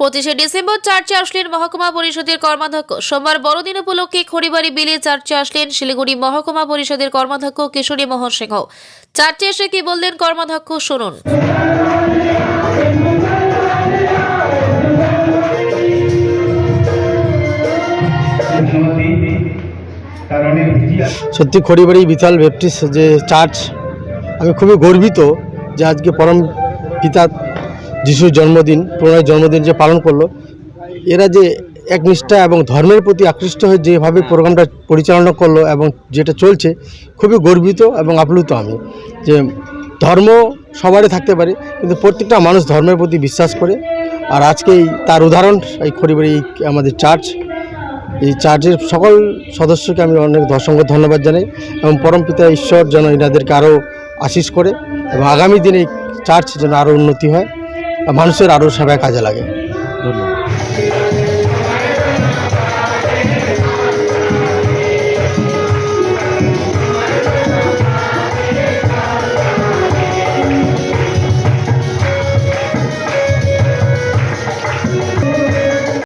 পঁচিশে ডিসেম্বর চার্চে আসলেন মহকুমা পরিষদের কর্মাধ্যক্ষ। সোমবার বড়দিন উপলক্ষে খড়িবাড়ি বিলে চার্চে আসলেন শিলিগুড়ি মহকুমা পরিষদের কর্মাধ্যক্ষ কিশোরী মোহন সিংহ। চার্চে এসে কি বললেন কর্মাধ্যক্ষ শুনুন। সত্যি খড়িবাড়ি বিথাল ব্যাপটিস্ট যে চার্চ। আমি খুবই গর্বিত যে আজকে পরম পিতা যিশুর জন্মদিন প্রণয় জন্মদিন যে পালন করল, এরা যে একনিষ্ঠা এবং ধর্মের প্রতি আকৃষ্ট হয়ে যেভাবে প্রোগ্রামটা পরিচালনা করল এবং যেটা চলছে, খুবই গর্বিত এবং আপ্লুত আমি যে ধর্ম সবারই থাকতে পারে, কিন্তু প্রত্যেকটা মানুষ ধর্মের প্রতি বিশ্বাস করে। আর আজকে তার উদাহরণ, এই খড়িবাড়ি আমাদের চার্চ, এই চার্চের সকল সদস্যকে আমি অনেক অসংখ্য ধন্যবাদ জানাই এবং পরমপিতা ঈশ্বর যেন এনাদেরকে আরও আশিস করে এবং আগামী দিনে চার্চ যেন আরও উন্নতি হয়। মানুষের আরও সেবায় কাজে লাগে। ধন্যবাদ।